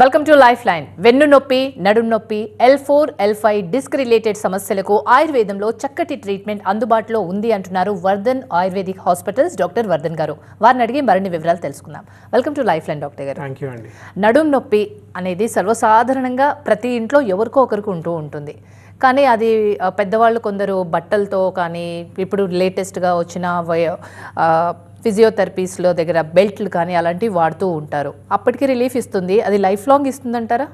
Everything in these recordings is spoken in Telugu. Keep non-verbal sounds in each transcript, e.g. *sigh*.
వెల్కమ్ టు లైఫ్ లైన్ వెన్ను నొప్పి నడుం నొప్పి L four L five disc related సమస్యలకు ఆయుర్వేదంలో చక్కటి ట్రీట్మెంట్ అందుబాటులో ఉంది అంటున్నారు Vardhan ayurvedic hospitals doctor Vardhan గారు. వారిని అడిగి మరిన్ని వివరాలు తెలుసుకుందాం. Welcome to lifeline doctor గారు. నడుం నొప్పి అనేది సర్వసాధారణంగా ప్రతి ఇంట్లో ఎవరికో ఒకరికి ఉంటూ ఉంటుంది. కానీ అది పెద్దవాళ్ళు కొందరు బట్టలతో కానీ ఇప్పుడు లేటెస్ట్గా వచ్చిన ఫిజియోథెరపీస్లో దగ్గర బెల్ట్లు కానీ అలాంటివి వాడుతూ ఉంటారు. అప్పటికి రిలీఫ్ ఇస్తుంది. అది లైఫ్ లాంగ్ ఇస్తుందంటారా?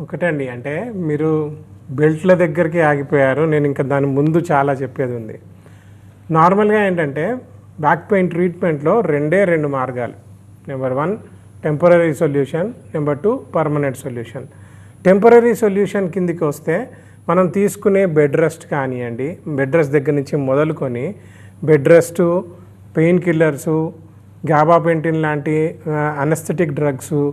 ఒకటండి. అంటే మీరు బెల్ట్ల దగ్గరికి ఆగిపోయారు. నేను ఇంకా దాని ముందు చాలా చెప్పేది ఉంది. నార్మల్గా ఏంటంటే బ్యాక్ పెయిన్ ట్రీట్మెంట్లో రెండే రెండు మార్గాలు. Number one temporary solution. Number two permanent solution. Temporary solution కిందికి వస్తే మనం తీసుకునే బెడ్ రెస్ట్ కానివ్వండి బెడ్ రెస్ట్ దగ్గర నుంచి మొదలుకొని bed rest pain killers gabapentin లాంటి anaesthetic drugs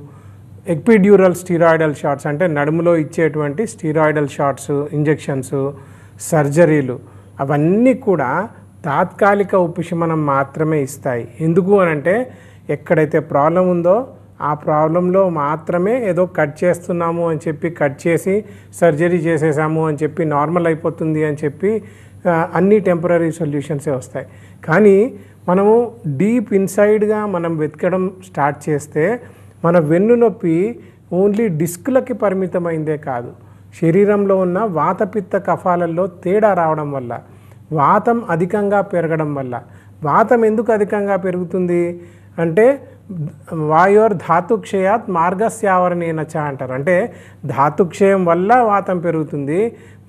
epidural steroidal shots అంటే నడుములో ఇచ్చేటువంటి స్టీరాయిడల్ షాట్స్ ఇంజెక్షన్స్ సర్జరీలు అవన్నీ కూడా తాత్కాలిక ఉపశమనం మాత్రమే ఇస్తాయి. ఎందుకు అని అంటే ఎక్కడైతే ప్రాబ్లం ఉందో ఆ ప్రాబ్లంలో మాత్రమే ఏదో కట్ చేస్తున్నాము అని చెప్పి కట్ చేసి సర్జరీ చేసేసాము అని చెప్పి నార్మల్ అయిపోతుంది అని చెప్పి అన్ని టెంపరీ సొల్యూషన్సే వస్తాయి. కానీ మనము డీప్ ఇన్సైడ్గా మనం వెతకడం స్టార్ట్ చేస్తే మన వెన్ను నొప్పి ఓన్లీ డిస్క్లకి పరిమితమైందే కాదు. శరీరంలో ఉన్న వాతపిత్త కఫాలల్లో తేడా రావడం వల్ల వాతం అధికంగా పెరగడం వల్ల. వాతం ఎందుకు అధికంగా పెరుగుతుంది? అంటే వాయోర్ ధాతుక్షయాత్ మార్గస్యావరణేన చ అంటారు. అంటే ధాతుక్షయం వల్ల వాతం పెరుగుతుంది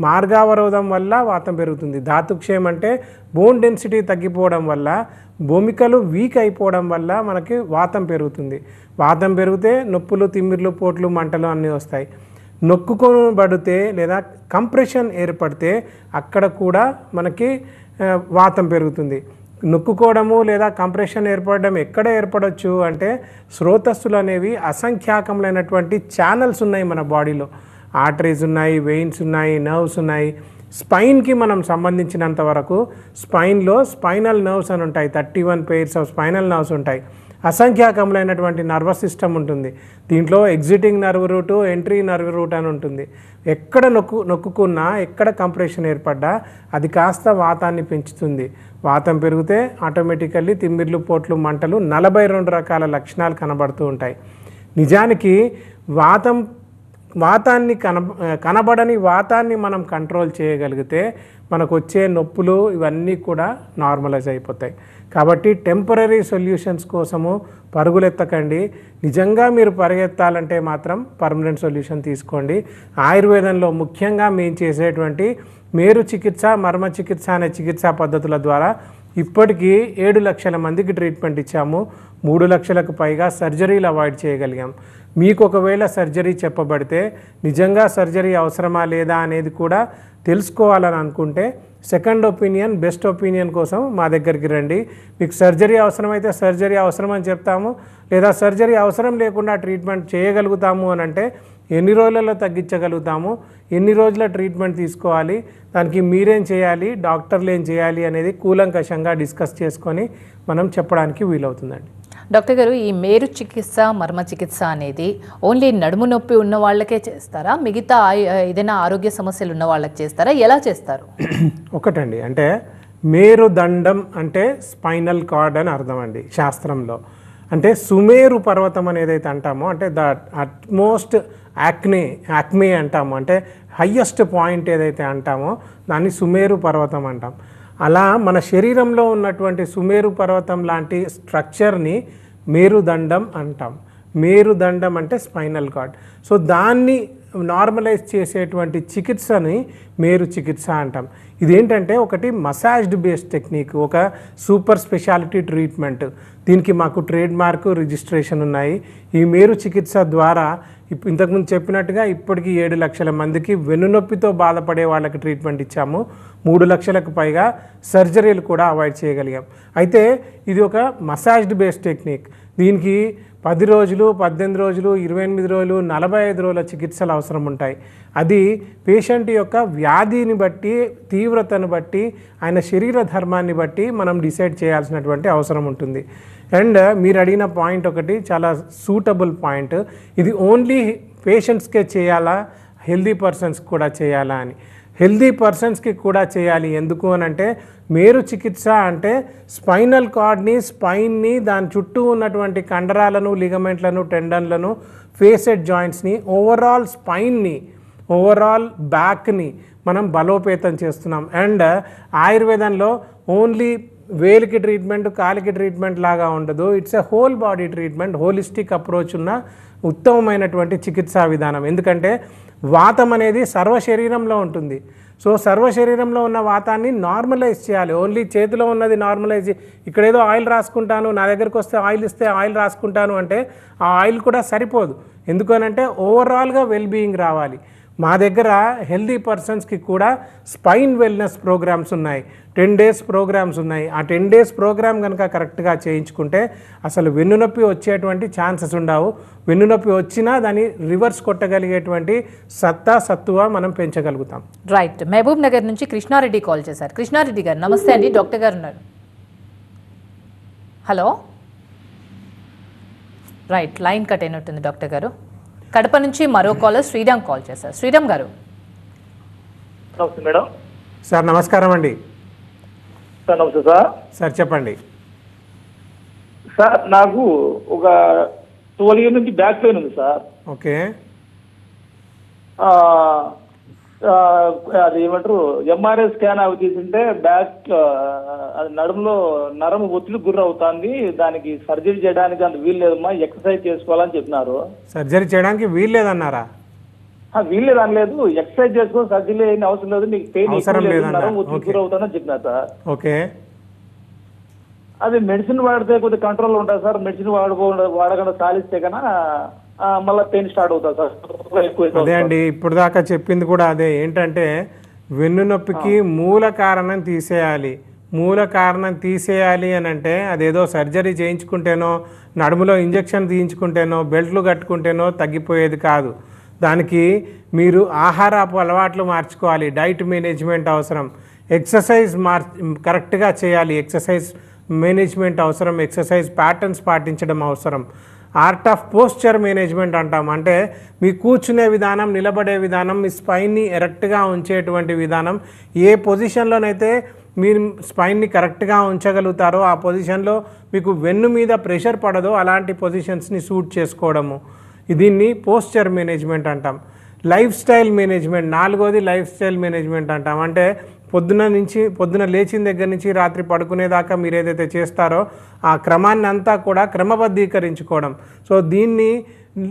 మార్గావరోధం వల్ల వాతం పెరుగుతుంది. ధాతుక్షయం అంటే బోన్ డెన్సిటీ తగ్గిపోవడం వల్ల భూమికలు వీక్ అయిపోవడం వల్ల మనకి వాతం పెరుగుతుంది. వాతం పెరిగితే నొప్పులు తిమ్మిర్లు పోట్లు మంటలు అన్నీ వస్తాయి. నొక్కుకొనబడితే లేదా కంప్రెషన్ ఏర్పడితే అక్కడ కూడా మనకి వాతం పెరుగుతుంది. నొక్కుకోవడము లేదా కంప్రెషన్ ఏర్పడడం ఎక్కడ ఏర్పడవచ్చు అంటే స్రోతస్సులు అనేవి అసంఖ్యాకములైనటువంటి ఛానల్స్ ఉన్నాయి మన బాడీలో. ఆర్టరీస్ ఉన్నాయి వెయిన్స్ ఉన్నాయి నర్వ్స్ ఉన్నాయి. స్పైన్కి మనం సంబంధించినంత వరకు స్పైన్లో స్పైనల్ నర్వ్స్ అని ఉంటాయి. Thirty one pairs of spinal nerves ఉంటాయి. అసంఖ్యాకములైనటువంటి నర్వస్ సిస్టమ్ ఉంటుంది. దీంట్లో exiting nerve root entry nerve root అని ఉంటుంది. ఎక్కడ నొక్కు నొక్కుకున్నా ఎక్కడ కంప్రెషన్ ఏర్పడ్డా అది కాస్త వాతాన్ని పెంచుతుంది. వాతం పెరిగితే ఆటోమేటికల్లీ తిమ్మిర్లు పోట్లు మంటలు నలభై రెండు రకాల లక్షణాలు కనబడుతూ ఉంటాయి. నిజానికి వాతం వాతాన్ని కన కనబడని వాతాన్ని మనం కంట్రోల్ చేయగలిగితే మనకు వచ్చే నొప్పులు ఇవన్నీ కూడా నార్మలైజ్ అయిపోతాయి. కాబట్టి టెంపరీ సొల్యూషన్స్ కోసము పరుగులెత్తకండి. నిజంగా మీరు పరిగెత్తాలంటే మాత్రం పర్మనెంట్ సొల్యూషన్ తీసుకోండి. ఆయుర్వేదంలో ముఖ్యంగా మేము చేసేటువంటి మేరు చికిత్స మర్మ చికిత్స అనే చికిత్సా పద్ధతుల ద్వారా ఇప్పటికీ ఏడు లక్షల మందికి ట్రీట్మెంట్ ఇచ్చాము. మూడు లక్షలకు పైగా సర్జరీలు అవాయిడ్ చేయగలిగాం. మీకు ఒకవేళ సర్జరీ చెప్పబడితే నిజంగా సర్జరీ అవసరమా లేదా అనేది కూడా తెలుసుకోవాలని అనుకుంటే సెకండ్ ఒపీనియన్ బెస్ట్ ఒపీనియన్ కోసం మా దగ్గరికి రండి. మీకు సర్జరీ అవసరమైతే సర్జరీ అవసరం అని చెప్తాము. లేదా సర్జరీ అవసరం లేకుండా ట్రీట్మెంట్ చేయగలుగుతాము అని అంటే ఎన్ని రోజులలో తగ్గించగలుగుతాము? ఎన్ని రోజుల ట్రీట్మెంట్ తీసుకోవాలి? దానికి మీరేం చేయాలి? డాక్టర్లు ఏం చేయాలి? అనేది కూలంకషంగా డిస్కస్ చేసుకొని మనం చెప్పడానికి వీలవుతుందండి. డాక్టర్ గారు ఈ మేరు చికిత్స మర్మ చికిత్స అనేది ఓన్లీ నడుము నొప్పి ఉన్న వాళ్ళకే చేస్తారా? మిగతా ఏదైనా ఆరోగ్య సమస్యలు ఉన్న వాళ్ళకి చేస్తారా? ఎలా చేస్తారు? *clears throat* ఒకటండి. అంటే మేరుదండం అంటే స్పైనల్ కార్డ్ అని అర్థం అండి శాస్త్రంలో. అంటే సుమేరు పర్వతం అని ఏదైతే అంటామో అంటే ద అట్మోస్ట్ యాక్నే యాక్మే అంటాము. అంటే హయ్యెస్ట్ పాయింట్ ఏదైతే అంటామో దాన్ని సుమేరు పర్వతం అంటాం. అలా మన శరీరంలో ఉన్నటువంటి సుమేరు పర్వతం లాంటి స్ట్రక్చర్ని మేరుదండం అంటాం. మేరుదండం అంటే స్పైనల్ కార్డ్. సో దాన్ని నార్మలైజ్ చేసేటువంటి చికిత్సని మేరు చికిత్స అంటాం. ఇదేంటంటే ఒకటి మసాజ్డ్ బేస్డ్ టెక్నిక్ ఒక సూపర్ స్పెషాలిటీ ట్రీట్మెంట్. దీనికి మాకు ట్రేడ్ మార్క్ రిజిస్ట్రేషన్ ఉన్నాయి. ఈ మేరు చికిత్స ద్వారా ఇప్పుడు ఇంతకుముందు చెప్పినట్టుగా ఇప్పటికీ ఏడు లక్షల మందికి వెన్నునొప్పితో బాధపడే వాళ్ళకి ట్రీట్మెంట్ ఇచ్చాము. మూడు లక్షలకు పైగా సర్జరీలు కూడా అవాయిడ్ చేయగలిగాం. అయితే ఇది ఒక మసాజ్డ్ బేస్డ్ టెక్నిక్. దీనికి పది రోజులు పద్దెనిమిది రోజులు ఇరవై ఎనిమిది రోజులు నలభై ఐదు రోజుల చికిత్సలు అవసరం ఉంటాయి. అది పేషెంట్ యొక్క వ్యాధిని బట్టి తీవ్రతను బట్టి ఆయన శరీర ధర్మాన్ని బట్టి మనం డిసైడ్ చేయాల్సినటువంటి అవసరం ఉంటుంది. అండ్ మీరు అడిగిన పాయింట్ ఒకటి చాలా సూటబుల్ పాయింట్. ఇది ఓన్లీ పేషెంట్స్కే చేయాలా? హెల్దీ పర్సన్స్ కూడా చేయాలా అని. హెల్దీ పర్సన్స్కి కూడా చేయాలి. ఎందుకు అని అంటే మేరు చికిత్స అంటే స్పైనల్ కార్డ్ని స్పైన్ని దాని చుట్టూ ఉన్నటువంటి కండరాలను లిగమెంట్లను టెండన్లను ఫేసెడ్ జాయింట్స్ని ఓవరాల్ స్పైన్ని ఓవరాల్ బ్యాక్ని మనం బలోపేతం చేస్తున్నాం. అండ్ ఆయుర్వేదంలో ఓన్లీ వేలికి ట్రీట్మెంట్ కాలికి ట్రీట్మెంట్ లాగా ఉండదు. It's a whole body treatment holistic approach ఉన్న ఉత్తమమైనటువంటి చికిత్సా విధానం. ఎందుకంటే వాతం అనేది సర్వ శరీరంలో ఉంటుంది. సో సర్వ శరీరంలో ఉన్న వాతాన్ని నార్మలైజ్ చేయాలి. ఓన్లీ చేతిలో ఉన్నది నార్మలైజ్ ఇక్కడ ఏదో ఆయిల్ రాసుకుంటాను నా దగ్గరికి వస్తే ఆయిల్ ఇస్తే ఆయిల్ రాసుకుంటాను అంటే ఆ ఆయిల్ కూడా సరిపోదు. ఎందుకనంటే ఓవరాల్గా వెల్ బీయింగ్ రావాలి. మా దగ్గర హెల్దీ పర్సన్స్కి కూడా స్పైన్ వెల్నెస్ ప్రోగ్రామ్స్ ఉన్నాయి. టెన్ డేస్ ప్రోగ్రామ్స్ ఉన్నాయి. ఆ టెన్ డేస్ ప్రోగ్రామ్ కనుక కరెక్ట్గా చేయించుకుంటే అసలు వెన్నునొప్పి వచ్చేటువంటి ఛాన్సెస్ ఉండవు. వెన్నునొప్పి వచ్చినా దాన్ని రివర్స్ కొట్టగలిగేటువంటి సత్తా సత్తువ మనం పెంచగలుగుతాం. రైట్. మహబూబ్ నగర్ నుంచి కృష్ణారెడ్డి కాల్ చేశారు. కృష్ణారెడ్డి గారు నమస్తే అండి. డాక్టర్ గారు ఉన్నారు. హలో? రైట్. లైన్ కట్ అయినట్టుంది డాక్టర్ గారు. కడప నుంచి మరో కాలర్ శ్రీరామ్ కాల్ చేశారు. శ్రీరామ్ గారు. నమస్తే మేడం. సార్ నమస్కారం అండి. సార్ నమస్తే సార్. సార్ చెప్పండి. సార్ నాకు ఒక ట్వెల్వ్ ఇయర్ నుంచి బ్యాక్ పెయిన్ ఉంది సార్. ఓకే. అది ఏమంటారు? ఎంఆర్ఐ స్కాన్ అవి తీసుంటే బ్యాక్ అది నడుములో నరము ఒత్తిడి గురి అవుతుంది దానికి సర్జరీ చేయడానికి అంత వీలు లేదమ్మా ఎక్సర్సైజ్ చేసుకోవాలని చెప్పినారు. సర్జరీ చేయడానికి వీల్లేదన్నారా ఆ, వీలు లేదు అనలేదు ఎక్సర్సైజ్ చేసుకొని సర్జరీ అయిన అవసరం లేదు. మీకు పెయిన్ లేదన్నారు. నరం ఒత్తిడి ఓకే. గురి అవుతుందని చెప్పినారు సార్. ఓకే. అది మెడిసిన్ వాడితే కొద్దిగా కంట్రోల్ ఉంటుంది సార్. మెడిసిన్ వాడుకో వాడకుండా సాలిస్తే కన్నా మళ్ళీ పెయిన్ స్టార్ట్ అవుతుంది సార్. అదే అండి ఇప్పుడు దాకా చెప్పింది కూడా అదే. ఏంటంటే వెన్నునొప్పికి మూల కారణం తీసేయాలి. మూల కారణం తీసేయాలి అని అంటే అదేదో సర్జరీ చేయించుకుంటేనో నడుములో ఇంజెక్షన్ తీయించుకుంటేనో బెల్ట్లు కట్టుకుంటేనో తగ్గిపోయేది కాదు. దానికి మీరు ఆహారపు అలవాట్లు మార్చుకోవాలి. డైట్ మేనేజ్మెంట్ అవసరం. ఎక్సర్సైజ్ మార్ కరెక్ట్గా చేయాలి. ఎక్సర్సైజ్ మేనేజ్మెంట్ అవసరం. ఎక్సర్సైజ్ ప్యాటర్న్స్ పాటించడం అవసరం. ఆర్ట్ ఆఫ్ పోస్చర్ మేనేజ్మెంట్ అంటాం. అంటే మీ కూర్చునే విధానం నిలబడే విధానం మీ స్పైన్ని ఎరెక్ట్గా ఉంచేటువంటి విధానం. ఏ పొజిషన్లోనైతే మీరు స్పైన్ని కరెక్ట్గా ఉంచగలుగుతారో ఆ పొజిషన్లో మీకు వెన్ను మీద ప్రెషర్ పడదో అలాంటి పొజిషన్స్ని సూట్ చేసుకోవడము. దీన్ని పోస్చర్ మేనేజ్మెంట్ అంటాం. లైఫ్ స్టైల్ మేనేజ్మెంట్ నాలుగోది లైఫ్ స్టైల్ మేనేజ్మెంట్ అంటాం. అంటే పొద్దున నుంచి పొద్దున లేచిన దగ్గర నుంచి రాత్రి పడుకునేదాకా మీరు ఏదైతే చేస్తారో ఆ క్రమాన్ని అంతా కూడా క్రమబద్ధీకరించుకోవడం. సో దీన్ని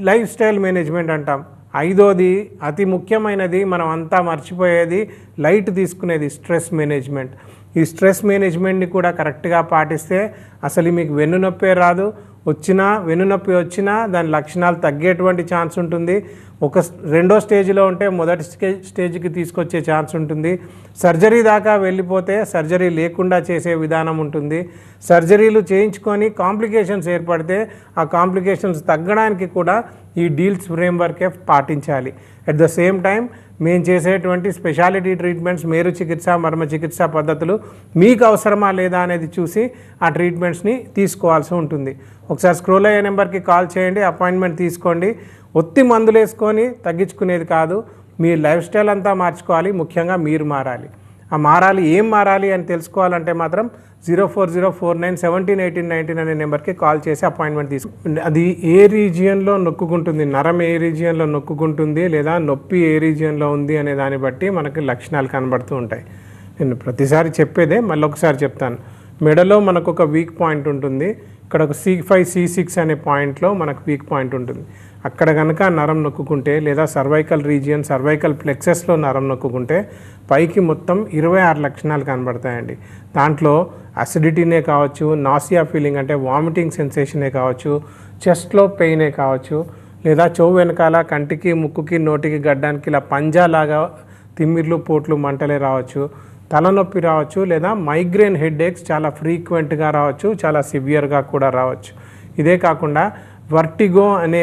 లైఫ్ స్టైల్ మేనేజ్మెంట్ అంటాం. ఐదోది అతి ముఖ్యమైనది మనం అంతా మర్చిపోయేది లైట్ తీసుకునేది స్ట్రెస్ మేనేజ్మెంట్. ఈ స్ట్రెస్ మేనేజ్మెంట్ని కూడా కరెక్ట్గా పాటిస్తే అసలు మీకు వెన్నునొప్పే రాదు. వచ్చినా వెన్నునొప్పి వచ్చినా దాని లక్షణాలు తగ్గేటువంటి ఛాన్స్ ఉంటుంది. ఒక స్- రెండో స్టేజ్లో ఉంటే మొదటి స్టే స్టేజ్కి తీసుకొచ్చే ఛాన్స్ ఉంటుంది. సర్జరీ దాకా వెళ్ళిపోతే సర్జరీ లేకుండా చేసే విధానం ఉంటుంది. సర్జరీలు చేయించుకొని కాంప్లికేషన్స్ ఏర్పడితే ఆ కాంప్లికేషన్స్ తగ్గడానికి కూడా ఈ డీల్స్ ఫ్రేమ్వర్కే పాటించాలి. అట్ ద సేమ్ టైం మేము చేసేటువంటి స్పెషాలిటీ ట్రీట్మెంట్స్ మేరు చికిత్స మర్మ చికిత్స పద్ధతులు మీకు అవసరమా లేదా అనేది చూసి ఆ ట్రీట్మెంట్స్ని తీసుకోవాల్సి ఉంటుంది. ఒకసారి స్క్రోల్ అయ్యే నెంబర్కి కాల్ చేయండి అపాయింట్మెంట్ తీసుకోండి. ఒత్తి మందులు వేసుకొని తగ్గించుకునేది కాదు మీ లైఫ్ స్టైల్ అంతా మార్చుకోవాలి ముఖ్యంగా మీరు మారాలి. ఆ మారాలి ఏం మారాలి అని తెలుసుకోవాలంటే మాత్రం zero four zero four nine seventeen eighteen nineteen అనే నెంబర్కి కాల్ చేసి అపాయింట్మెంట్ తీసుకు అది ఏ రీజియన్లో నొక్కుకుంటుంది నరం ఏ రీజియన్లో నొక్కుకుంటుంది లేదా నొప్పి ఏ రీజియన్లో ఉంది అనే దాన్ని బట్టి మనకి లక్షణాలు కనబడుతూ ఉంటాయి. నేను ప్రతిసారి చెప్పేదే మళ్ళీ ఒకసారి చెప్తాను. మెడలో మనకు ఒక వీక్ పాయింట్ ఉంటుంది. ఇక్కడ ఒక సి ఫైవ్ సి సిక్స్ అనే పాయింట్లో మనకు వీక్ పాయింట్ ఉంటుంది. అక్కడ కనుక నరం నొక్కుంటే లేదా సర్వైకల్ రీజియన్ సర్వైకల్ ప్లెక్సెస్లో నరం నొక్కుంటే పైకి మొత్తం ఇరవై ఆరు లక్షణాలు కనబడతాయండి. దాంట్లో అసిడిటీనే కావచ్చు నాసియా ఫీలింగ్ అంటే వామిటింగ్ సెన్సేషనే కావచ్చు చెస్ట్లో పెయినే కావచ్చు లేదా చెవు వెనకాల కంటికి ముక్కుకి నోటికి గడ్డానికి ఇలా పంజాలాగా తిమ్మిర్లు పోట్లు మంటలే రావచ్చు. తలనొప్పి రావచ్చు లేదా మైగ్రేన్ హెడ్ఏక్స్ చాలా ఫ్రీక్వెంట్గా రావచ్చు చాలా సివియర్గా కూడా రావచ్చు. ఇదే కాకుండా వర్టిగో అనే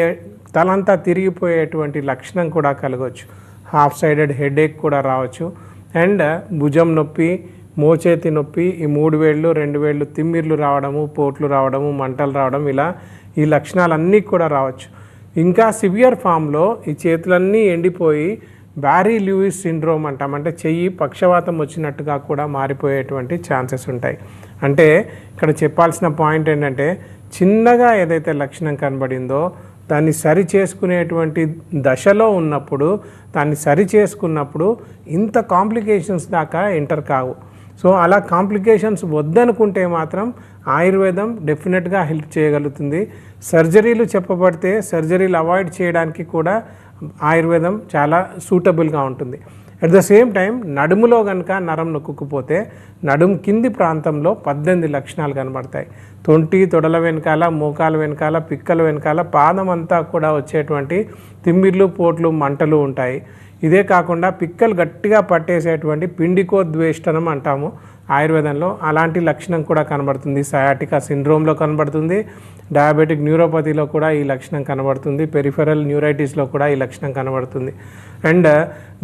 తలంతా తిరిగిపోయేటువంటి లక్షణం కూడా కలగవచ్చు హాఫ్ సైడెడ్ హెడేక్ కూడా రావచ్చు. అండ్ భుజం నొప్పి మోచేతి నొప్పి ఈ మూడు వేళ్ళు రెండు వేళ్ళు తిమ్మిర్లు రావడము పోట్లు రావడము మంటలు రావడం ఇలా ఈ లక్షణాలన్నీ కూడా రావచ్చు. ఇంకా సివియర్ ఫామ్లో ఈ చేతులన్నీ ఎండిపోయి బ్యారీ లూయిస్ సిండ్రోమ్ అంటాం. అంటే చెయ్యి పక్షవాతం వచ్చినట్టుగా కూడా మారిపోయేటువంటి ఛాన్సెస్ ఉంటాయి. అంటే ఇక్కడ చెప్పాల్సిన పాయింట్ ఏంటంటే చిన్నగా ఏదైతే లక్షణం కనబడిందో దాన్ని సరి చేసుకునేటువంటి దశలో ఉన్నప్పుడు దాన్ని సరి చేసుకున్నప్పుడు ఇంత కాంప్లికేషన్స్ దాకా ఎంటర్ కావు. సో అలా కాంప్లికేషన్స్ వద్దనుకుంటే మాత్రం ఆయుర్వేదం డెఫినెట్గా హెల్ప్ చేయగలుగుతుంది. సర్జరీలు చెప్పబడితే సర్జరీలు అవాయిడ్ చేయడానికి కూడా ఆయుర్వేదం చాలా సూటబుల్గా ఉంటుంది. అట్ ద సేమ్ టైం నడుములో కనుక నరం నొక్కుకుపోతే నడుము కింది ప్రాంతంలో పద్దెనిమిది లక్షణాలు కనబడతాయి. తొంటి తొడల వెనకాల మోకాల వెనకాల పిక్కల వెనకాల పాదం అంతా కూడా వచ్చేటువంటి తిమ్మిర్లు పోట్లు మంటలు ఉంటాయి. ఇదే కాకుండా పిక్కలు గట్టిగా పట్టేసేటువంటి పిండికోద్వేష్టనం అంటాము. ఆయుర్వేదంలో అలాంటి లక్షణం కూడా కనబడుతుంది. సయాటికా సిండ్రోమ్లో కనబడుతుంది. డయాబెటిక్ న్యూరోపతిలో కూడా ఈ లక్షణం కనబడుతుంది. పెరిఫెరల్ న్యూరైటిస్లో కూడా ఈ లక్షణం కనబడుతుంది. అండ్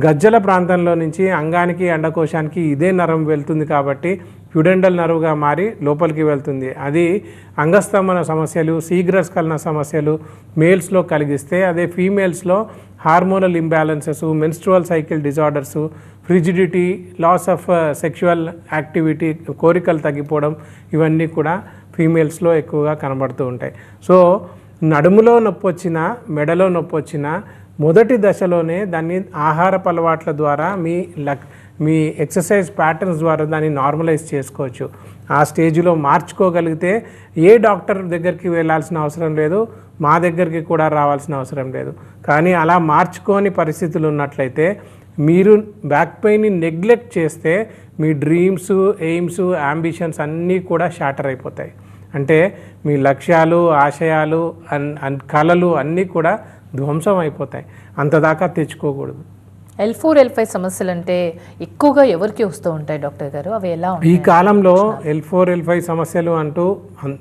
గజ్జల ప్రాంతంలో నుంచి అంగానికి అండకోశానికి ఇదే నరం వెళ్తుంది కాబట్టి ప్యుడెండల్ నరువుగా మారి లోపలికి వెళ్తుంది. అది అంగస్తంభన సమస్యలు శీఘ్రస్కలన సమస్యలు మేల్స్లో కలిగిస్తే అదే ఫీమేల్స్లో hormonal imbalances menstrual cycle disorders frigidity loss of sexual activity కోరికలు తగ్గిపోవడం ఇవన్నీ కూడా ఫీమేల్స్లో ఎక్కువగా కనబడుతూ ఉంటాయి. సో నడుములో నొప్పి వచ్చినా మెడలో నొప్పి వచ్చినా మొదటి దశలోనే దాన్ని ఆహారపు అలవాట్ల ద్వారా మీ లక్ మీ ఎక్సర్సైజ్ ప్యాటర్న్స్ ద్వారా దాన్ని నార్మలైజ్ చేసుకోవచ్చు. ఆ స్టేజ్లో మార్చుకోగలిగితే ఏ డాక్టర్ దగ్గరికి వెళ్ళాల్సిన అవసరం లేదు మా దగ్గరికి కూడా రావాల్సిన అవసరం లేదు. కానీ అలా మార్చుకోని పరిస్థితులు ఉన్నట్లయితే మీరు బ్యాక్ పెయిన్ని నెగ్లెక్ట్ చేస్తే మీ డ్రీమ్స్ ఎయిమ్స్ అంబిషన్స్ అన్నీ కూడా షాటర్ అయిపోతాయి. అంటే మీ లక్ష్యాలు ఆశయాలు అన్ కళలు అన్నీ కూడా ధ్వంసం అయిపోతాయి. అంతదాకా తెచ్చుకోకూడదు. ఎల్ ఫోర్ ఎల్ ఫైవ్ సమస్యలు అంటే ఎక్కువగా ఎవరికి వస్తూ ఉంటాయి డాక్టర్ గారు? అవి ఎలా ఈ కాలంలో ఎల్ ఫోర్ ఎల్ ఫైవ్ సమస్యలు అంటూ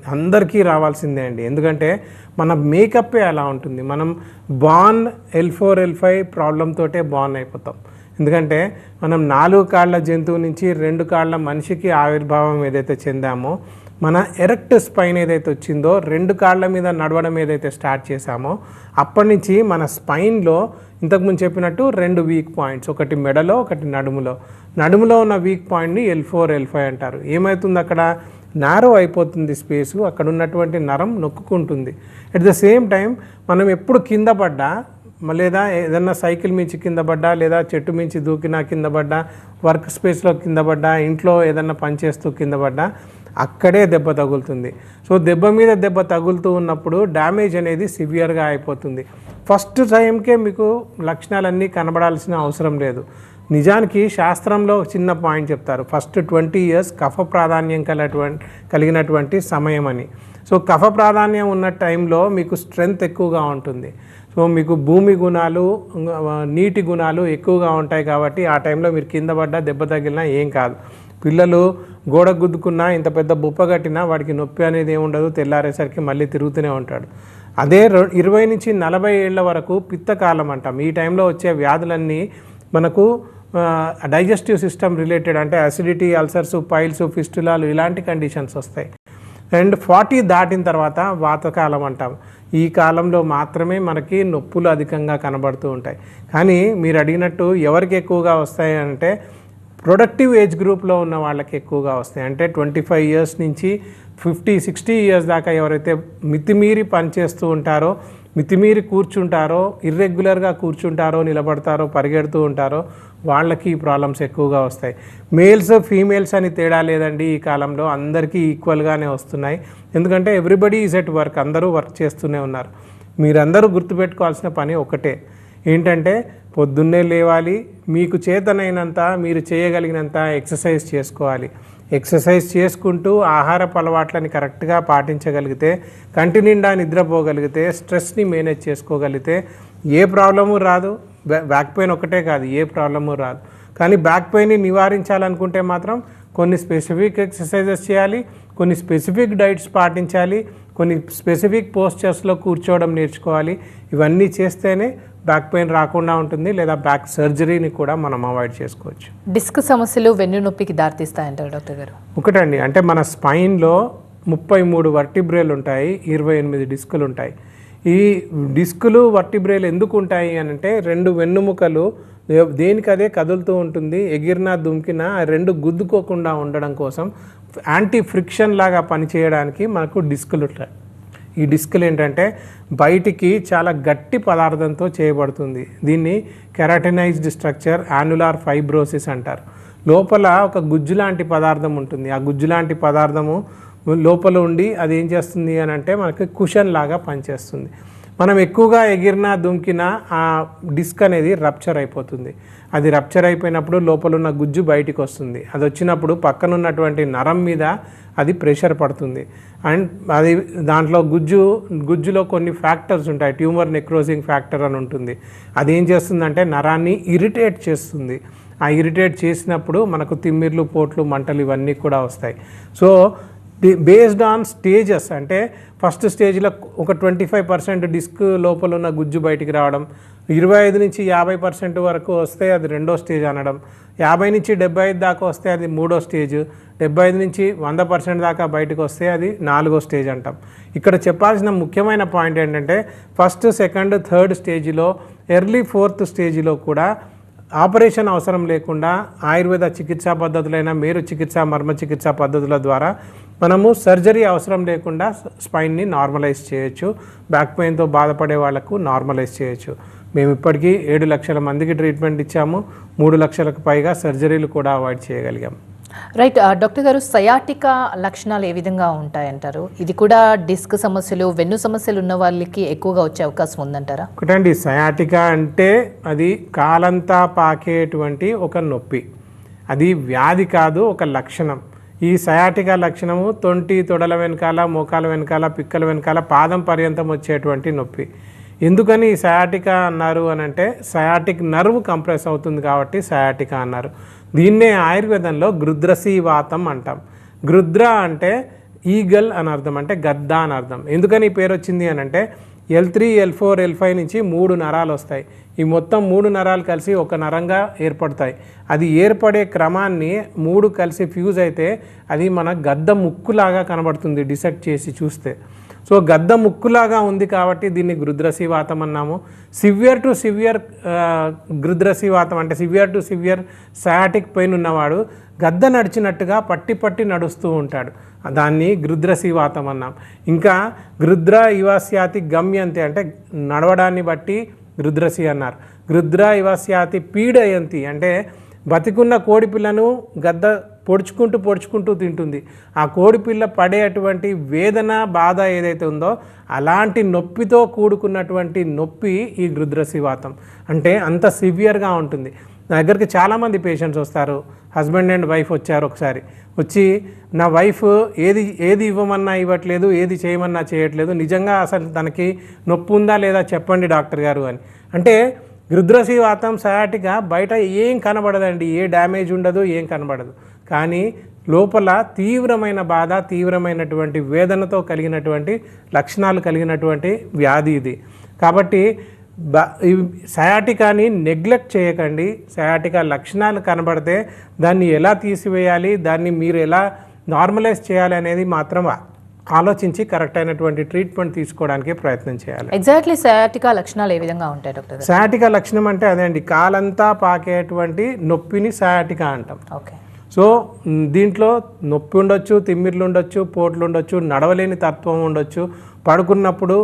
అందరికీ రావాల్సిందే అండి. ఎందుకంటే మన మేకప్పే అలా ఉంటుంది? మనం బాన్ ఎల్ ఫోర్ ఎల్ ఫైవ్ ప్రాబ్లంతోటే బాన్ అయిపోతాం. ఎందుకంటే మనం నాలుగు కాళ్ళ జంతువు నుంచి రెండు కాళ్ళ మనిషికి ఆవిర్భావం ఏదైతే చెందామో మన ఎరెక్ట్ స్పైన్ ఏదైతే వచ్చిందో రెండు కాళ్ళ మీద నడవడం ఏదైతే స్టార్ట్ చేశామో అప్పటి నుంచి మన స్పైన్లో ఇంతకుముందు చెప్పినట్టు రెండు వీక్ పాయింట్స్ ఒకటి మెడలో ఒకటి నడుములో. నడుములో ఉన్న వీక్ పాయింట్ని ఎల్ ఫోర్ ఎల్ ఫైవ్ అంటారు. ఏమవుతుంది అక్కడ? నారో అయిపోతుంది స్పేసు అక్కడ ఉన్నటువంటి నరం నొక్కుంటుంది అట్ ద సేమ్ టైం మనం ఎప్పుడు కింద పడ్డా లేదా ఏదన్నా సైకిల్ మించి కింద పడ్డా లేదా చెట్టు మించి దూకినా కింద పడ్డా వర్క్ స్పేస్లో కింద పడ్డా ఇంట్లో ఏదన్నా పని చేస్తూ కింద పడ్డా అక్కడే దెబ్బ తగులుతుంది. సో దెబ్బ మీద దెబ్బ తగులుతూ ఉన్నప్పుడు డ్యామేజ్ అనేది సివియర్గా అయిపోతుంది. ఫస్ట్ టైంకే మీకు లక్షణాలన్నీ కనబడాల్సిన అవసరం లేదు. నిజానికి శాస్త్రంలో చిన్న పాయింట్ చెప్తారు. ఫస్ట్ ట్వంటీ ఇయర్స్ కఫ ప్రాధాన్యం కలటువంటి కలిగినటువంటి సమయం అని. సో కఫ ప్రాధాన్యం ఉన్న టైంలో మీకు స్ట్రెంగ్త్ ఎక్కువగా ఉంటుంది. సో మీకు భూమి గుణాలు నీటి గుణాలు ఎక్కువగా ఉంటాయి కాబట్టి ఆ టైంలో మీరు కింద పడ్డా దెబ్బ తగిలినా ఏం కాదు. పిల్లలు గోడ గుద్దుకున్నా ఇంత పెద్ద బుప్ప కట్టినా వాడికి నొప్పి అనేది ఏముండదు తెల్లారేసరికి మళ్ళీ తిరుగుతూనే ఉంటాడు. అదే ఇరవై నుంచి నలభై ఏళ్ళ వరకు పిత్తకాలం అంటాం. ఈ టైంలో వచ్చే వ్యాధులన్నీ మనకు డైజెస్టివ్ సిస్టమ్ రిలేటెడ్ అంటే అసిడిటీ అల్సర్స్ పైల్స్ ఫిస్టులాలు ఇలాంటి కండిషన్స్ వస్తాయి. అండ్ ఫార్టీ దాటిన తర్వాత వాతకాలం అంటాం. ఈ కాలంలో మాత్రమే మనకి నొప్పులు అధికంగా కనబడుతూ ఉంటాయి. కానీ మీరు అడిగినట్టు ఎవరికి ఎక్కువగా వస్తాయి అంటే ప్రొడక్టివ్ ఏజ్ గ్రూప్లో ఉన్న వాళ్ళకి ఎక్కువగా వస్తాయి. అంటే ట్వంటీ ఫైవ్ ఇయర్స్ నుంచి ఫిఫ్టీ సిక్స్టీ ఇయర్స్ దాకా ఎవరైతే మితిమీరి పనిచేస్తూ ఉంటారో మితిమీరి కూర్చుంటారో ఇర్రెగ్యులర్గా కూర్చుంటారో నిలబడతారో పరిగెడుతూ ఉంటారో వాళ్ళకి ఈ ప్రాబ్లమ్స్ ఎక్కువగా వస్తాయి. మేల్స్ ఫీమేల్స్ అని తేడా లేదండి ఈ కాలంలో. అందరికీ ఈక్వల్గానే వస్తున్నాయి. ఎందుకంటే ఎవ్రీబడి ఈజ్ ఎట్ వర్క్. అందరూ వర్క్ చేస్తూనే ఉన్నారు. మీరందరూ గుర్తుపెట్టుకోవాల్సిన పని ఒకటే. ఏంటంటే పొద్దున్నే లేవాలి మీకు చేతనైనంత మీరు చేయగలిగినంత ఎక్సర్సైజ్ చేసుకోవాలి. ఎక్సర్సైజ్ చేసుకుంటూ ఆహారపు అలవాట్లని కరెక్ట్గా పాటించగలిగితే కంటి నిండా నిద్రపోగలిగితే స్ట్రెస్ని మేనేజ్ చేసుకోగలిగితే ఏ ప్రాబ్లము రాదు. బ్యా- బ్యాక్ పెయిన్ ఒకటే కాదు ఏ ప్రాబ్లము రాదు. కానీ బ్యాక్ పెయిన్ని నివారించాలనుకుంటే మాత్రం కొన్ని స్పెసిఫిక్ ఎక్సర్సైజెస్ చేయాలి కొన్ని స్పెసిఫిక్ డైట్స్ పాటించాలి కొన్ని స్పెసిఫిక్ పోస్చర్స్లో కూర్చోవడం నేర్చుకోవాలి. ఇవన్నీ చేస్తేనే బ్యాక్ పెయిన్ రాకుండా ఉంటుంది లేదా బ్యాక్ సర్జరీని కూడా మనం అవాయిడ్ చేసుకోవచ్చు. డిస్క్ సమస్యలు వెన్ను నొప్పికి దారితీస్తాయంటారు డాక్టర్ గారు? ఒకటండి అంటే మన స్పైన్లో ముప్పై మూడు వర్టిబ్రేలు ఉంటాయి ఇరవై ఎనిమిది డిస్కులు ఉంటాయి. ఈ డిస్కులు వర్టిబ్రేలు ఎందుకు ఉంటాయి అని అంటే రెండు వెన్నుముకలు దేనికదే కదులుతూ ఉంటుంది ఎగిరినా దుమికినా రెండు గుద్దుకోకుండా ఉండడం కోసం యాంటీ ఫ్రిక్షన్ లాగా పనిచేయడానికి మనకు డిస్కులు ఉంటాయి. ఈ డిస్క్లు ఏంటంటే బయటికి చాలా గట్టి పదార్థంతో చేయబడుతుంది. దీన్ని కెరాటినైజ్డ్ స్ట్రక్చర్ యాన్యులార్ ఫైబ్రోసిస్ అంటారు. లోపల ఒక గుజ్జు లాంటి పదార్థం ఉంటుంది. ఆ గుజ్జు లాంటి పదార్థము లోపల ఉండి అది ఏం చేస్తుంది అని అంటే మనకి కుషన్ లాగా పనిచేస్తుంది. మనం ఎక్కువగా ఎగిరినా దుంకినా ఆ డిస్క్ అనేది రప్చర్ అయిపోతుంది. అది రప్చర్ అయిపోయినప్పుడు లోపల ఉన్న గుజ్జు బయటికి వస్తుంది. అది వచ్చినప్పుడు పక్కన ఉన్నటువంటి నరం మీద అది ప్రెషర్ పడుతుంది. అండ్ అది దాంట్లో గుజ్జు గుజ్జులో కొన్ని ఫ్యాక్టర్స్ ఉంటాయి. ట్యూమర్ నెక్రోజింగ్ ఫ్యాక్టర్ అని ఉంటుంది. అది ఏం చేస్తుందంటే నరాన్ని ఇరిటేట్ చేస్తుంది. ఆ ఇరిటేట్ చేసినప్పుడు మనకు తిమ్మిర్లు పోట్లు మంటలు ఇవన్నీ కూడా వస్తాయి. సో బేస్డ్ ఆన్ స్టేజెస్ అంటే ఫస్ట్ స్టేజ్లో ఒక ట్వంటీ ఫైవ్ పర్సెంట్ డిస్క్ లోపల ఉన్న గుజ్జు బయటికి రావడం ఇరవై ఐదు నుంచి యాభై పర్సెంట్ వరకు వస్తే అది రెండో స్టేజ్ అనడం యాభై నుంచి డెబ్బై ఐదు దాకా వస్తే అది మూడో స్టేజ్ డెబ్బై ఐదు నుంచి వంద పర్సెంట్ దాకా బయటకు వస్తే అది నాలుగో స్టేజ్ అంటాం. ఇక్కడ చెప్పాల్సిన ముఖ్యమైన పాయింట్ ఏంటంటే ఫస్ట్ సెకండ్ థర్డ్ స్టేజ్లో ఎర్లీ ఫోర్త్ స్టేజ్లో కూడా ఆపరేషన్ అవసరం లేకుండా ఆయుర్వేద చికిత్సా పద్ధతులైన మేరు చికిత్స మర్మ చికిత్స పద్ధతుల ద్వారా మనము సర్జరీ అవసరం లేకుండా స్పైన్ని నార్మలైజ్ చేయొచ్చు. బ్యాక్ పెయిన్తో బాధపడే వాళ్ళకు నార్మలైజ్ చేయొచ్చు. మేము ఇప్పటికీ ఏడు లక్షల మందికి ట్రీట్మెంట్ ఇచ్చాము. మూడు లక్షలకు పైగా సర్జరీలు కూడా అవాయిడ్ చేయగలిగాం. రైట్. డాక్టర్ గారు సయాటికా లక్షణాలు ఏ విధంగా ఉంటాయంటారు? ఇది కూడా డిస్క్ సమస్యలు వెన్ను సమస్యలు ఉన్న వాళ్ళకి ఎక్కువగా వచ్చే అవకాశం ఉందంటారా? ఒకటండి సయాటికా అంటే అది కాలంతా పాకేటువంటి ఒక నొప్పి. అది వ్యాధి కాదు ఒక లక్షణం. ఈ సయాటికా లక్షణము తొంటి తొడల వెనకాల మోకాల వెనకాల పిక్కల వెనకాల పాదం పర్యంతం వచ్చేటువంటి నొప్పి. ఎందుకని ఈ సయాటికా అన్నారు అని అంటే సయాటిక్ నర్వ్ కంప్రెస్ అవుతుంది కాబట్టి సయాటికా అన్నారు. దీన్నే ఆయుర్వేదంలో గృద్రసీవాతం అంటాం. గృద్ర అంటే ఈగల్ అని అర్థం అంటే గద్ద అని అర్థం. ఎందుకని ఈ పేరు వచ్చింది అని అంటే L three L four L five నుంచి మూడు నరాలు వస్తాయి. ఈ మొత్తం మూడు నరాలు కలిసి ఒక నరంగా ఏర్పడతాయి. అది ఏర్పడే క్రమాన్ని మూడు కలిసి ఫ్యూజ్ అయితే అది మన గద్ద ముక్కులాగా కనబడుతుంది డిసెక్ట్ చేసి చూస్తే. సో గద్ద ముక్కులాగా ఉంది కాబట్టి దీన్ని గృద్రశీవాతం అన్నాము. సివియర్ టు సివియర్ గృద్రశీవాతం అంటే severe to severe sciatic pain ఉన్నవాడు గద్ద నడిచినట్టుగా పట్టి పట్టి నడుస్తూ ఉంటాడు. దాన్ని గృద్రశీవాతం అన్నాం. ఇంకా గృద్ర ఇవాస్యాతి గమ్యంతి అంటే నడవడాన్ని బట్టి గృద్రసి అన్నారు. గృద్ర ఇవాస్యాతి పీడయంతి అంటే బతికున్న కోడిపిల్లను గద్ద పొడుచుకుంటూ పొడుచుకుంటూ తింటుంది. ఆ కోడిపిల్ల పడే అటువంటి వేదన బాధ ఏదైతే ఉందో అలాంటి నొప్పితో కూడుకున్నటువంటి నొప్పి ఈ గృద్రశివాతం అంటే అంత సివియర్గా ఉంటుంది. నా దగ్గరికి చాలామంది పేషెంట్స్ వస్తారు. హస్బెండ్ అండ్ వైఫ్ వచ్చారు ఒకసారి. వచ్చి నా వైఫ్ ఏది ఏది ఇవ్వమన్నా ఇవ్వట్లేదు ఏది చేయమన్నా చేయట్లేదు. నిజంగా అసలు తనకి నొప్పి ఉందా లేదా చెప్పండి డాక్టర్ గారు అని. అంటే రుద్రశీవాతం సయాటిగా బయట ఏం కనబడదండి. ఏ డ్యామేజ్ ఉండదు ఏం కనబడదు. కానీ లోపల తీవ్రమైన బాధ తీవ్రమైనటువంటి వేదనతో కలిగినటువంటి లక్షణాలు కలిగినటువంటి వ్యాధి ఇది. కాబట్టి బ సయాటికాని నెగ్లెక్ట్ చేయకండి. సయాటికా లక్షణాలు కనబడితే దాన్ని ఎలా తీసివేయాలి దాన్ని మీరు ఎలా నార్మలైజ్ చేయాలి అనేది మాత్రం ఆలోచించి కరెక్ట్ అయినటువంటి ట్రీట్మెంట్ తీసుకోవడానికి ప్రయత్నం చేయాలి. ఎగ్జాక్ట్లీ సయాటికా లక్షణాలు ఏ విధంగా ఉంటాయి డాక్టర్ గారు? సయాటికా లక్షణం అంటే అదే అండి కాలంతా పాకేటువంటి నొప్పిని సయాటికా అంటాం. ఓకే సో దీంట్లో నొప్పి ఉండొచ్చు తిమ్మిర్లు ఉండొచ్చు పోట్లు ఉండొచ్చు నడవలేని తత్వం ఉండొచ్చు. పడుకున్నప్పుడు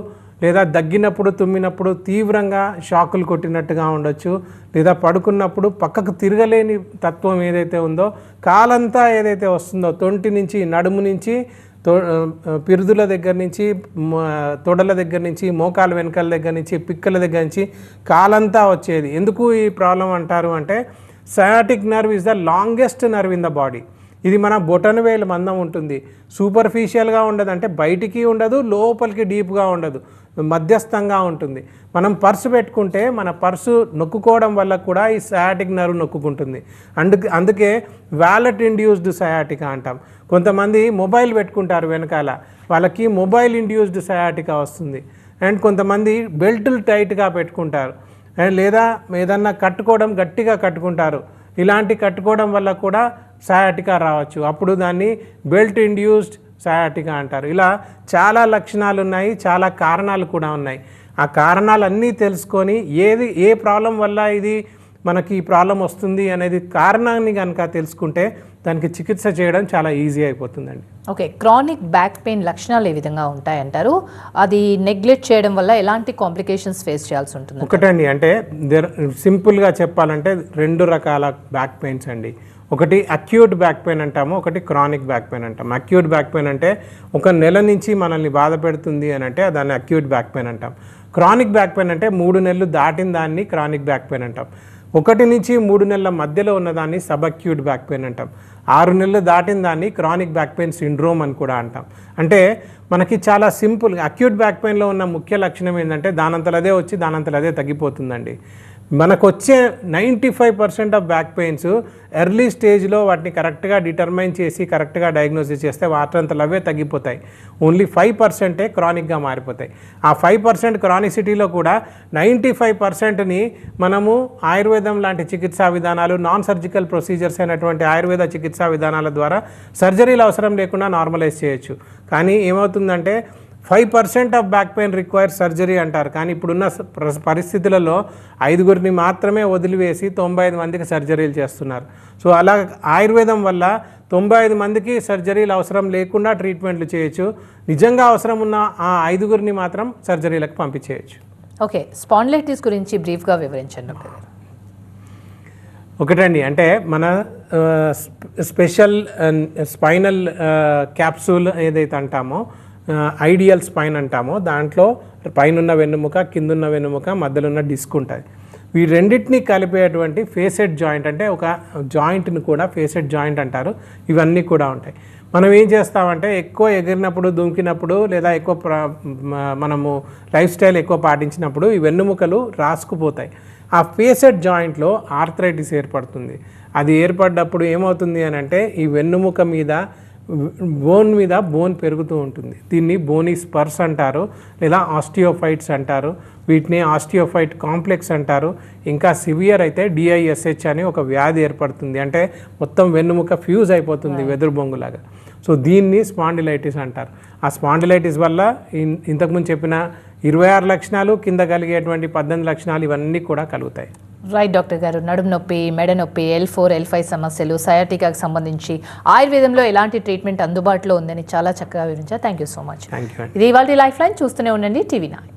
లేదా దగ్గినప్పుడు తుమ్మినప్పుడు తీవ్రంగా షాకులు కొట్టినట్టుగా ఉండొచ్చు. లేదా పడుకున్నప్పుడు పక్కకు తిరగలేని తత్వం ఏదైతే ఉందో కాలంతా ఏదైతే వస్తుందో తొంటి నుంచి నడుము నుంచి పిరుదుల దగ్గర నుంచి తొడల దగ్గర నుంచి మోకాల వెనకాల దగ్గర నుంచి పిక్కల దగ్గర నుంచి కాలంతా వచ్చేది. ఎందుకు ఈ ప్రాబ్లం అంటారు అంటే sciatic nerve is the longest nerve in the body ఇది మన బొటన్ వేలు మందం ఉంటుంది. సూపర్ఫిషియల్గా ఉండదు అంటే బయటికి ఉండదు లోపలికి డీప్గా ఉండదు. మధ్యస్థంగా ఉంటుంది. మనం పర్సు పెట్టుకుంటే మన పర్సు నొక్కుకోవడం వల్ల కూడా ఈ సయాటిక్ నర్వ్ నొక్కుంటుంది అందుకే అందుకే వ్యాలెట్ ఇండ్యూస్డ్ సయాటికా అంటాం. కొంతమంది మొబైల్ పెట్టుకుంటారు వెనకాల. వాళ్ళకి మొబైల్ ఇండ్యూస్డ్ సయాటికా వస్తుంది. అండ్ కొంతమంది బెల్టులు టైట్గా పెట్టుకుంటారు. అండ్ లేదా ఏదన్నా కట్టుకోవడం గట్టిగా కట్టుకుంటారు. ఇలాంటి కట్టుకోవడం వల్ల కూడా సయాటికా రావచ్చు. అప్పుడు దాన్ని బెల్ట్ ఇండ్యూస్డ్ సయాటికా అంటారు. ఇలా చాలా లక్షణాలు ఉన్నాయి చాలా కారణాలు కూడా ఉన్నాయి. ఆ కారణాలన్నీ తెలుసుకొని ఏది ఏ ప్రాబ్లం వల్ల ఇది మనకి ఈ ప్రాబ్లం వస్తుంది అనేది కారణాన్ని కనుక తెలుసుకుంటే దానికి చికిత్స చేయడం చాలా ఈజీ అయిపోతుందండి. ఓకే క్రానిక్ బ్యాక్ పెయిన్ లక్షణాలు ఏ విధంగా ఉంటాయంటారు అది నెగ్లెక్ట్ చేయడం వల్ల ఎలాంటి కాంప్లికేషన్స్ ఫేస్ చేయాల్సి ఉంటుంది ఒకటండి అంటే సింపుల్గా చెప్పాలంటే రెండు రకాల బ్యాక్ పెయిన్స్ అండి. ఒకటి అక్యూట్ బ్యాక్ పెయిన్ అంటాము ఒకటి క్రానిక్ బ్యాక్ పెయిన్ అంటాం అక్యూట్ బ్యాక్ పెయిన్ అంటే ఒక నెల నుంచి మనల్ని బాధ పెడుతుంది అని అంటే దాన్ని అక్యూట్ బ్యాక్ పెయిన్ అంటాం. క్రానిక్ బ్యాక్ పెయిన్ అంటే మూడు నెలలు దాటిన దాన్ని క్రానిక్ బ్యాక్ పెయిన్ అంటాం. ఒకటి నుంచి మూడు నెలల మధ్యలో ఉన్నదాన్ని సబ్ అక్యూట్ బ్యాక్ పెయిన్ అంటాం. ఆరు నెలలు దాటిన దాన్ని క్రానిక్ బ్యాక్ పెయిన్ సిండ్రోమ్ అని కూడా అంటాం. అంటే మనకి చాలా సింపుల్ అక్యూట్ బ్యాక్ పెయిన్లో ఉన్న ముఖ్య లక్షణం ఏంటంటే దానంతలదే వచ్చి దానంతలదే తగ్గిపోతుందండి. మనకు వచ్చే ninety five percent of back pains early స్టేజ్లో వాటిని కరెక్ట్గా డిటర్మైన్ చేసి కరెక్ట్గా డయాగ్నోసిస్ చేస్తే వాటంతలు అవే తగ్గిపోతాయి. ఓన్లీ ఫైవ్ పర్సెంటే క్రానిక్గా మారిపోతాయి. ఆ ఫైవ్ పర్సెంట్ క్రానిసిటీలో కూడా నైంటీ ఫైవ్ పర్సెంట్ని మనము ఆయుర్వేదం లాంటి చికిత్సా విధానాలు నాన్ సర్జికల్ ప్రొసీజర్స్ అయినటువంటి ఆయుర్వేద చికిత్సా విధానాల ద్వారా సర్జరీలు అవసరం లేకుండా నార్మలైజ్ చేయొచ్చు. కానీ ఏమవుతుందంటే five percent of back pain require surgery అంటారు. కానీ ఇప్పుడున్న పరిస్థితులలో ఐదుగురిని మాత్రమే వదిలివేసి తొంభై ఐదు మందికి సర్జరీలు చేస్తున్నారు. సో అలా ఆయుర్వేదం వల్ల తొంభై ఐదు మందికి సర్జరీలు అవసరం లేకుండా ట్రీట్మెంట్లు చేయొచ్చు. నిజంగా అవసరం ఉన్న ఆ ఐదుగురిని మాత్రం సర్జరీలకు పంపించేయచ్చు. ఓకే. స్పాండిలైటిస్ గురించి బ్రీఫ్గా వివరించండి డాక్టర్ గారు. ఒకటండి. అంటే మన స్పెషల్ స్పైనల్ క్యాప్సూల్ ఏదైతే అంటామో ఐడియల్ స్పైన్ అంటామో దాంట్లో పైనున్న వెన్నుముక కిందున్న వెన్నుముక మధ్యలో ఉన్న డిస్క్ ఉంటుంది. ఈ రెండింటినీ కలిపేటువంటి ఫేసెడ్ జాయింట్ అంటే ఒక జాయింట్ని కూడా ఫేసెడ్ జాయింట్ అంటారు. ఇవన్నీ కూడా ఉంటాయి. మనం ఏం చేస్తామంటే ఎక్కువ ఎగిరినప్పుడు దుంకినప్పుడు లేదా ఎక్కువ మనము లైఫ్ స్టైల్ ఎక్కువ పాటించినప్పుడు ఈ వెన్నుముకలు రాసుకుపోతాయి. ఆ ఫేసెడ్ జాయింట్లో ఆర్థరైటిస్ ఏర్పడుతుంది. అది ఏర్పడ్డప్పుడు ఏమవుతుంది అని అంటే ఈ వెన్నుముక మీద బోన్ మీద బోన్ పెరుగుతూ ఉంటుంది. దీన్ని బోనీ స్పర్స్ అంటారు లేదా ఆస్టియోఫైట్స్ అంటారు. వీటిని ఆస్టియోఫైట్ కాంప్లెక్స్ అంటారు. ఇంకా సివియర్ అయితే డిఐఎస్హెచ్ అని ఒక వ్యాధి ఏర్పడుతుంది. అంటే మొత్తం వెన్నుముక ఫ్యూజ్ అయిపోతుంది వెదురు బొంగులాగా. సో దీన్ని స్పాండిలైటిస్ అంటారు. ఆ స్పాండిలైటిస్ వల్ల ఇన్- ఇంతకుముందు చెప్పిన ఇరవై ఆరు లక్షణాలు కింద కలిగేటువంటి పద్దెనిమిది లక్షణాలు ఇవన్నీ కూడా కలుగుతాయి. రైట్ డాక్టర్ గారు. నడుము నొప్పి మెడ నొప్పి ఎల్ ఫోర్ ఎల్ ఫైవ్ సమస్యలు సయాటికాకి సంబంధించి ఆయుర్వేదంలో ఎలాంటి ట్రీట్మెంట్ అందుబాటులో ఉందని చాలా చక్కగా వివరించారు. థ్యాంక్ యూ సో మచ్ ఇది ఇవాళ లైఫ్ లైన్ చూస్తూనే ఉండండి. TV nine